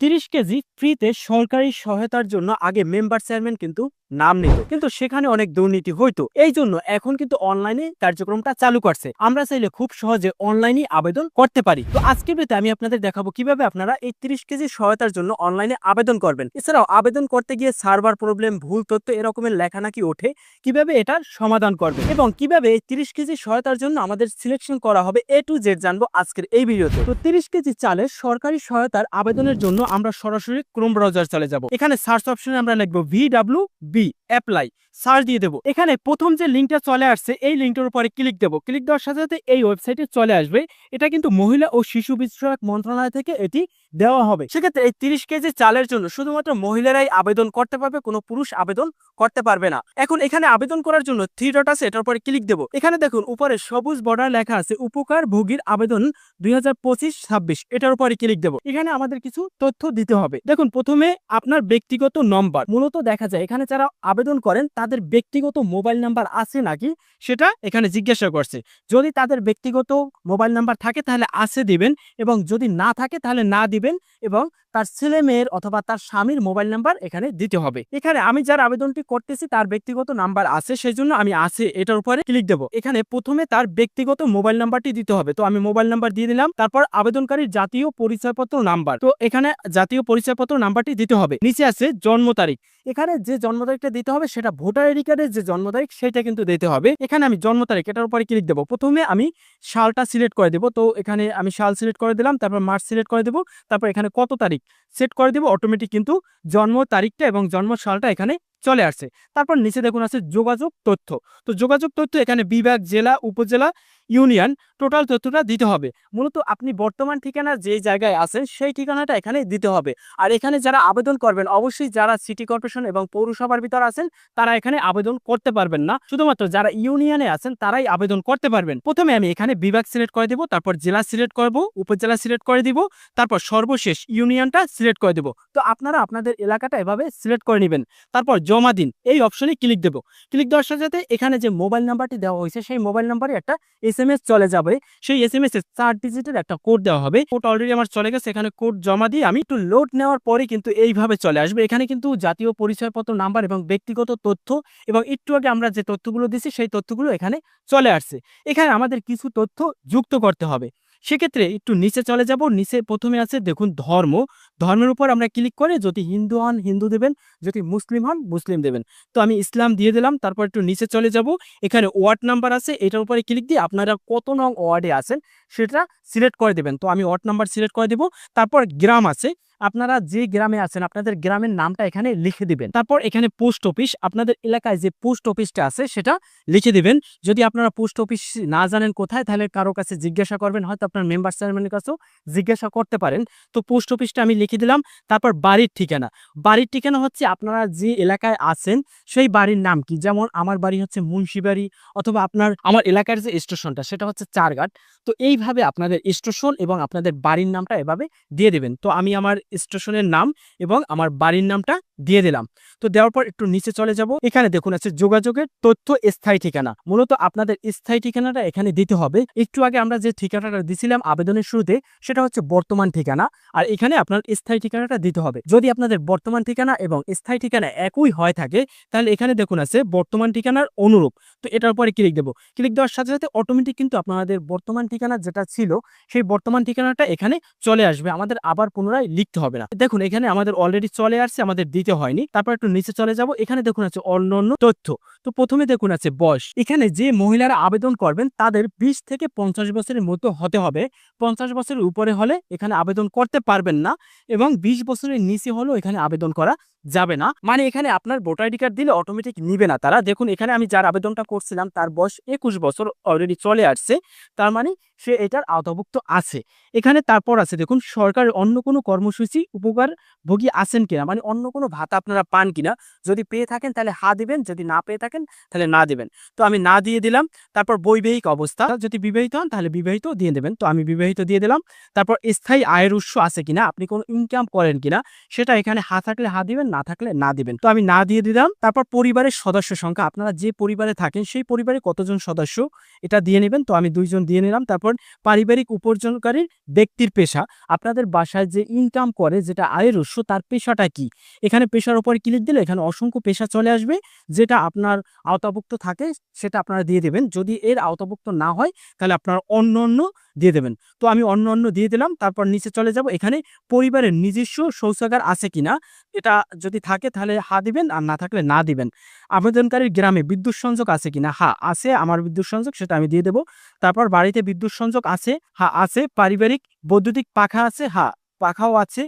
তিরিশ কেজি ফ্রিতে সরকারি সহায়তার জন্য আগে মেম্বার চেয়ারম্যান কিন্তু নাম নিত। কিন্তু সেখানে অনেক দুর্নীতি হইতো। এই জন্য এখন কিন্তু অনলাইনে কার্যক্রমটা চালু করছে। আমরা চাইলে খুব সহজে অনলাইনে আবেদন করতে পারি। তো আজকের ভিডিওতে আমি আপনাদের দেখাবো কীভাবে আপনারা এই তিরিশ কেজি সহায়তার জন্য অনলাইনে আবেদন করবেন। এছাড়াও আবেদন করতে গিয়ে সার্ভার প্রবলেম, ভুল তথ্য এরকমের লেখা নাকি ওঠে, কীভাবে এটার সমাধান করবে এবং কীভাবে এই তিরিশ কেজি সহায়তার জন্য আমাদের সিলেকশন করা হবে এ টু জেড জানব আজকের এই ভিডিওতে। তো তিরিশ কেজি চালের সরকারি সহায়তার আবেদনের জন্য আমরা সরাসরি ক্রোম ব্রাউজার চলে যাব। এখানে সার্চ অপশনে আমরা লিখব V W B apply search দিয়ে দেবো। এখানে প্রথম যে লিঙ্কটা চলে আসছে, এই লিঙ্কটার উপরে ক্লিক দেবো। ক্লিক দেওয়ার সাথে সাথে এই ওয়েবসাইটে চলে আসবে। এটা কিন্তু মহিলা ও শিশু বিষয়ক মন্ত্রণালয় থেকে এটি দেওয়া হবে। সেক্ষেত্রে এই তিরিশ কেজি চালের জন্য শুধুমাত্র মহিলারাই আবেদন করতে পারবে, কোনো পুরুষ আবেদন করতে পারবে না। এখন এখানে আবেদন করার জন্য থ্রি ডট আছে, এটার উপরে ক্লিক দেবো। এখানে দেখুন, উপরে সবুজ বর্ডার লেখা আছে উপকার ভোগীর আবেদন দুই হাজার পঁচিশ ছাব্বিশ, এটার উপরে ক্লিক দেবো। এখানে আমাদের কিছু তথ্য দিতে হবে। দেখুন, প্রথমে আপনার ব্যক্তিগত নম্বর। মূলত দেখা যায়, এখানে যারা আবেদন করেন, তাদের ব্যক্তিগত মোবাইল নাম্বার আছে নাকি সেটা এখানে জিজ্ঞাসা করছে। যদি তাদের ব্যক্তিগত মোবাইল নাম্বার থাকে, তাহলে আছে দিবেন এবং যদি না থাকে, তাহলে না দিবেন এবং তার ছেলে মেয়ের অথবা তার স্বামীর মোবাইল নাম্বার এখানে দিতে হবে। এখানে আমি যার আবেদনটি করতেছি, তার ব্যক্তিগত নাম্বার আছে সেই জন্য আমি আছে, এটার উপরে ক্লিক দেবো। এখানে প্রথমে তার ব্যক্তিগত মোবাইল নাম্বারটি দিতে হবে। তো আমি মোবাইল নাম্বার দিয়ে দিলাম, তারপর আবেদনকারীর জাতীয় পরিচয়পত্র নাম্বার। তো এখানে জাতীয় পরিচয়পত্র নাম্বারটি দিতে হবে। নিচে আছে জন্ম তারিখ। এখানে যে জন্ম তারিখটা দিতে হবে, সেটা ভোটার আইডি কার্ডের যে জন্ম তারিখ, সেটা কিন্তু দিতে হবে। এখানে আমি জন্ম তারিখ, এটার উপরে ক্লিক দেবো। প্রথমে আমি সালটা সিলেক্ট করে দেবো। তো এখানে আমি সাল সিলেক্ট করে দিলাম, তারপর মার্চ সিলেক্ট করে দেবো, তারপর এখানে কত তারিখ সেট করে দেবো, অটোমেটিক কিন্তু জন্ম তারিখটা এবং জন্ম সালটা এখানে চলে আসছে। তারপর নিচে দেখুন আছে যোগাযোগ তথ্য। তো যোগাযোগ তথ্য এখানে বিভাগ, জেলা, উপজেলা ইউনিয়ন টোটাল তথ্যটা দিতে হবে। মূলত আপনি বর্তমান ঠিকানা যে জায়গায় আছেন সেই ঠিকানাটা এখানে দিতে হবে। আর এখানে যারা আবেদন করবেন, অবশ্যই যারা সিটি কর্পোরেশন এবং পৌরসভার ভিতর আছেন, তারা এখানে আবেদন করতে পারবেন না। শুধুমাত্র যারা ইউনিয়নে আছেন, তারাই আবেদন করতে পারবেন। প্রথমে আমি এখানে বিভাগ সিলেক্ট করে দেবো, তারপর জেলা সিলেক্ট করব, উপজেলা সিলেক্ট করে দিব, তারপর সর্বশেষ ইউনিয়নটা সিলেক্ট করে দেবো। তো আপনারা আপনাদের এলাকাটা এভাবে সিলেক্ট করে নেবেন। তারপর জমা দিন, এই অপশনে ক্লিক দেবো। ক্লিক দেওয়ার সাথে এখানে যে মোবাইল নাম্বারটি দেওয়া হয়েছে, সেই মোবাইল নাম্বারে একটা এম এস চলে যাবে, সেই এস এম এস এর চার ডিজিটের একটা কোড দেওয়া হবে। কোড অলরেডি আমার চলে গেছে, এখানে কোড জমা দিয়ে আমি একটু লোড নেওয়ার পরে কিন্তু এইভাবে চলে আসবে। এখানে কিন্তু জাতীয় পরিচয়পত্র নাম্বার এবং ব্যক্তিগত তথ্য এবং একটু আগে আমরা যে তথ্যগুলো দিছি সেই তথ্যগুলো এখানে চলে আসছে। এখানে আমাদের কিছু তথ্য যুক্ত করতে হবে। সেক্ষেত্রে একটু নিচে চলে যাব, নিচে প্রথমে আছে দেখুন ধর্ম। ধর্মের উপর আমরা ক্লিক করে যদি হিন্দু হন হিন্দু দেবেন, যদি মুসলিম হন মুসলিম দেবেন। তো আমি ইসলাম দিয়ে দিলাম, তারপর একটু নিচে চলে যাব। এখানে ওয়ার্ড নাম্বার আছে, এটার উপরে ক্লিক দিয়ে আপনারা কত নং ওয়ার্ডে আছেন সেটা সিলেক্ট করে দেবেন। তো আমি ওয়ার্ড নাম্বার সিলেক্ট করে দেব, তারপর গ্রাম আছে। আপনারা যে গ্রামে আছেন, আপনাদের গ্রামের নামটা এখানে লিখে দিবেন। তারপর এখানে পোস্ট অফিস, আপনাদের এলাকায় যে পোস্ট অফিসটা আছে, সেটা লিখে দিবেন। যদি আপনারা পোস্ট অফিস না জানেন কোথায়, তাহলে কারও কাছে জিজ্ঞাসা করবেন, হয়তো আপনার মেম্বার চেয়ারম্যানের কাছেও জিজ্ঞাসা করতে পারেন। তো পোস্ট অফিসটা আমি লিখে দিলাম। তারপর বাড়ির ঠিকানা। বাড়ির ঠিকানা হচ্ছে আপনারা যে এলাকায় আছেন, সেই বাড়ির নাম কি? যেমন আমার বাড়ি হচ্ছে মুন্সিবাড়ি অথবা আপনার, আমার এলাকার যে স্টেশনটা, সেটা হচ্ছে চারঘাট। তো এইভাবে আপনাদের স্টেশন এবং আপনাদের বাড়ির নামটা এভাবে দিয়ে দেবেন। তো আমি আমার স্টেশনের নাম এবং আমার বাড়ির নামটা দিয়ে দিলাম। তো দেওয়ার পর একটু নিচে চলে যাব। এখানে দেখুন আছে যোগাযোগের তথ্য স্থায়ী ঠিকানা। মূলত আপনাদের স্থায়ী ঠিকানাটা এখানে দিতে হবে। একটু আগে আমরা যে ঠিকানাটা দিছিলাম আবেদনের শুরুতে, সেটা হচ্ছে বর্তমান ঠিকানা। আর এখানে আপনার স্থায়ী ঠিকানাটা দিতে হবে। যদি আপনাদের বর্তমান ঠিকানা এবং স্থায়ী ঠিকানা একই হয় থাকে, তাহলে এখানে দেখুন আছে বর্তমান ঠিকানার অনুরূপ। তো এটার পরে ক্লিক দেবো। ক্লিক দেওয়ার সাথে সাথে অটোমেটিক কিন্তু আপনাদের বর্তমান ঠিকানা যেটা ছিল, সেই বর্তমান ঠিকানাটা এখানে চলে আসবে। আমাদের আবার পুনরায় লিখতে হবে না। দেখুন এখানে আমাদের অলরেডি চলে আসছে, আমাদের দিতে হয়নি। তারপর একটু নিচে চলে যাব। এখানে দেখুন আছে অন্যান্য তথ্য। তো প্রথমে দেখুন আছে বয়স। এখানে যে মহিলারা আবেদন করবেন, তাদের বিশ থেকে পঞ্চাশ বছরের মতো হতে হবে। পঞ্চাশ বছরের উপরে হলে এখানে আবেদন করতে পারবেন না এবং বিশ বছরের নিচে হলেও এখানে আবেদন করা যাবে না। মানে এখানে আপনার ভোটার আইডি কার্ড দিলে অটোমেটিক নিবে না তারা। দেখুন, এখানে আমি যার আবেদনটা করছিলাম, তার বয়স একুশ বছর অলরেডি চলে আসছে। তার মানে সে এটার আওতাভুক্ত আছে। এখানে তারপর আছে, দেখুন, সরকারের অন্য কোনো কর্মসূচি উপকার ভোগী আছেন কিনা? মানে অন্য কোনো ভাতা আপনারা পান কিনা? যদি পেয়ে থাকেন, তাহলে হা দিবেন, যদি না পেয়ে থাকেন, তাহলে না দিবেন। তো আমি না দিয়ে দিলাম, তারপর বৈবাহিক অবস্থা, যদি বিবাহিত হন, তাহলে বিবাহিত দিয়ে দেবেন। তো আমি বিবাহিত দিয়ে দিলাম, তারপর স্থায়ী আয়ের উৎস আছে কিনা? আপনি কোনো ইনকাম করেন কিনা? সেটা এখানে হা থাকলে হা দিবেন, না থাকলে না দিবেন। তো আমি না দিয়ে দিলাম, তারপর পরিবারের সদস্য সংখ্যা, আপনারা যে পরিবারে থাকেন, সেই পরিবারে কতজন সদস্য? এটা দিয়ে নেবেন। তো আমি দুইজন দিয়ে নিলাম, তারপর পারিবারিক উপার্জনকারীর ব্যক্তির পেশা। আপনাদের বাসায় যে ইনকাম করে, যেটা আয়ের উৎস, তার পেশাটা কি? এখানে পেশার উপর ক্লিক দিলে এখানে অসংখ্য পেশা চলে আসবে, যেটা আপনার আওতাভুক্ত থাকে, সেটা আপনারা দিয়ে দেবেন। যদি এর আওতাভুক্ত না হয়, তাহলে আপনার অন্য অন্য দিয়ে দেবেন। তো আমি অন্য অন্য দিয়ে দিলাম। তারপর নিচে চলে যাব। এখানে পরিবারের নিজস্ব শৌচাগার আছে কিনা, এটা যদি থাকে তাহলে হা দিবেন, আর না থাকলে না দিবেন। আবেদনকারীর গ্রামে বিদ্যুৎ সংযোগ আছে কিনা? হা আছে। আমার বিদ্যুৎ সংযোগ সেটা আমি দিয়ে দেব। তারপর বাড়িতে বিদ্যুৎ সংযোগ আছে? হা আছে। পারিবারিক বৈদ্যুতিক পাখা আছে? হা পাখাও আছে।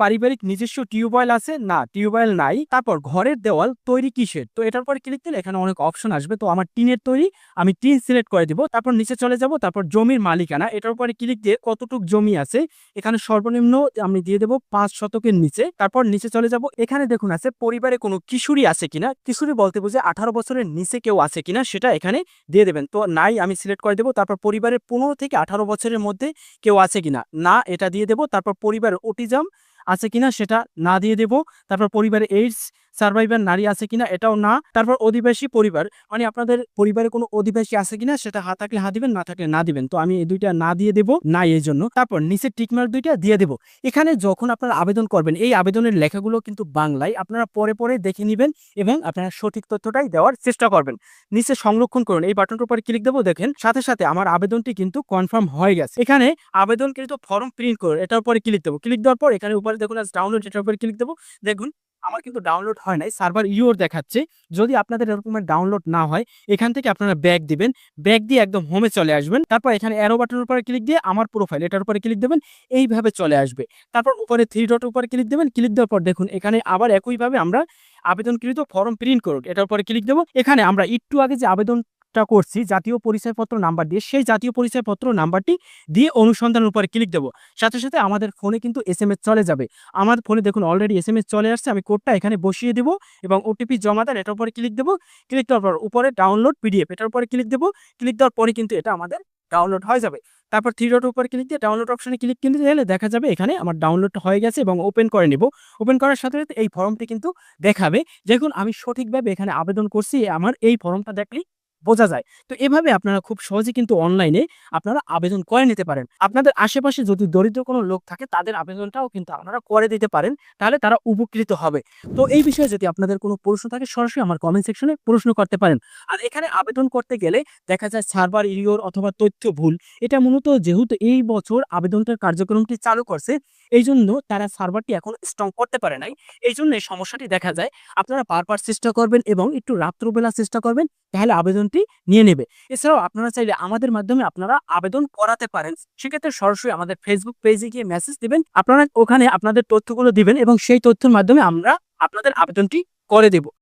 পারিবারিক নিজস্ব টিউবওয়েল আছে? না, টিউবওয়েল নাই। তারপর ঘরের দেওয়াল তৈরি কিসের? তো এটার পরে ক্লিক দিলে এখানে অনেক অপশন আসবে। তো আমার টিনের তৈরি, আমি টিন সিলেক্ট করে দিব, তারপর নিচে চলে যাব, তারপর জমির মালিকানা। এটার উপরে ক্লিক দিয়ে কতটুক জমি আছে? এখানে সর্বনিম্ন আমি দিয়ে দেবো পাঁচ শতকের নিচে। তারপর নিচে চলে যাব। এখানে দেখুন আছে, পরিবারে কোনো কিশোরী আছে কিনা? কিশোরী বলতে বুঝে আঠারো বছরের নিচে কেউ আছে কিনা? সেটা এখানে দিয়ে দেবেন। তো নাই, আমি সিলেক্ট করে দেবো। তারপর পরিবারের পনেরো থেকে আঠারো বছরের মধ্যে কেউ আছে কিনা? না, এটা দিয়ে দেবো। তারপর পরিবারের ওটিজম আছে কিনা সেটা না দিয়ে দেব। তারপর পরিবারে এইডস সার্ভাইভার নারী আছে কিনা এটাও না। তারপর অধিবাসী পরিবার মানে আপনাদের পরিবারে কোনো অধিবাসী আছে কিনা সেটা হা থাকলে হা দিবেন, না থাকলে না দিবেন। তো আমি এই দুইটা না দিয়ে দেবো, না এই জন্য। তারপর নিচে টিকমার্ক দুইটা দিয়ে দেবো। এখানে যখন আপনারা আবেদন করবেন, এই আবেদনের লেখাগুলো কিন্তু বাংলায় আপনারা পরে পরে দেখে নেবেন এবং আপনারা সঠিক তথ্যটাই দেওয়ার চেষ্টা করবেন। নিচে সংরক্ষণ করুন, এই বাটনটার উপরে ক্লিক দেবো, দেখেন, সাথে সাথে আমার আবেদনটি কিন্তু কনফার্ম হয়ে গেছে। এখানে আবেদনকৃত ফর্ম প্রিন্ট করুন, এটার উপরে ক্লিক দেবো। ক্লিক দেওয়ার পর এখানে উপরে দেখুন ডাউনলোড এটার উপরে ক্লিক দেবো। দেখুন আমার কিন্তু ডাউনলোড হয় নাই সার্ভার ইউর দেখাচ্ছে। যদি আপনাদের এরকমের ডাউনলোড না হয়, এখান থেকে আপনারা ব্যাক দিবেন। ব্যাক দিয়ে একদম হোমে চলে আসবেন। তারপর এখানে অ্যারো বাটনের উপরে ক্লিক দিয়ে আমার প্রোফাইল এটার উপরে ক্লিক দেবেন, এইভাবে চলে আসবে। তারপর উপরে থ্রি ডট উপরে ক্লিক দেবেন ক্লিক দেওয়ার পর দেখুন, এখানে আবার একইভাবে আমরা আবেদনকৃত ফর্ম প্রিন্ট করুন এটার উপরে ক্লিক দেবো। এখানে আমরা একটু আগে যে আবেদন টা করছি, জাতীয় পরিচয়পত্র নাম্বার দিয়ে, সেই জাতীয় পরিচয়পত্র নাম্বারটি দিয়ে অনুসন্ধানের উপরে ক্লিক দেবো। সাথে সাথে আমাদের ফোনে কিন্তু এস চলে যাবে। আমার ফোনে দেখুন অলরেডি এস চলে আসছে, আমি কোডটা এখানে বসিয়ে দেবো এবং ওটিপি জমা দেন এটার উপরে ক্লিক দেবো। ক্লিক দেওয়ার পর উপরে ডাউনলোড পিডিএফ এটার উপরে ক্লিক দেবো। ক্লিক দেওয়ার পরে কিন্তু এটা আমাদের ডাউনলোড হয়ে যাবে। তারপর থ্রি ডট উপরে ক্লিক দিয়ে ডাউনলোড অপশনে ক্লিক কিন্তু দিলে দেখা যাবে এখানে আমার ডাউনলোড হয়ে গেছে এবং ওপেন করে নিব। ওপেন করার সাথে সাথে এই ফর্মটি কিন্তু দেখাবে। দেখুন আমি সঠিকভাবে এখানে আবেদন করছি, আমার এই ফর্মটা দেখলেই বোঝা যায়। তো এভাবে আপনারা খুব সহজে কিন্তু অনলাইনে আপনারা আবেদন করে নিতে পারেন। আপনাদের আশেপাশে যদি দরিদ্র কোনো লোক থাকে, তাদের আবেদনটাও কিন্তু আপনারা করে দিতে পারেন, তাহলে তারা উপকৃত হবে। তো এই বিষয়ে যদি আপনাদের কোনো প্রশ্ন থাকে, সরাসরি আমার কমেন্ট সেকশনে প্রশ্ন করতে পারেন। আর এখানে আবেদন করতে গেলে দেখা যায় সার্ভার ইরিওর অথবা তথ্য ভুল। এটা মূলত যেহেতু এই বছর আবেদনটার কার্যক্রমটি চালু করছে এই জন্য তারা সার্ভারটি এখন স্ট্রং করতে পারে নাই। এই জন্য সমস্যাটি দেখা যায়। আপনারা বারবার চেষ্টা করবেন এবং একটু রাত্রবেলা চেষ্টা করবেন, তাহলে আবেদনটি নিয়ে নেবে। এছাড়াও আপনারা চাইলে আমাদের মাধ্যমে আপনারা আবেদন করাতে পারেন। সেক্ষেত্রে সরাসরি আমাদের ফেসবুক পেজে গিয়ে মেসেজ দিবেন। আপনারা ওখানে আপনাদের তথ্যগুলো দিবেন এবং সেই তথ্যের মাধ্যমে আমরা আপনাদের আবেদনটি করে দেব।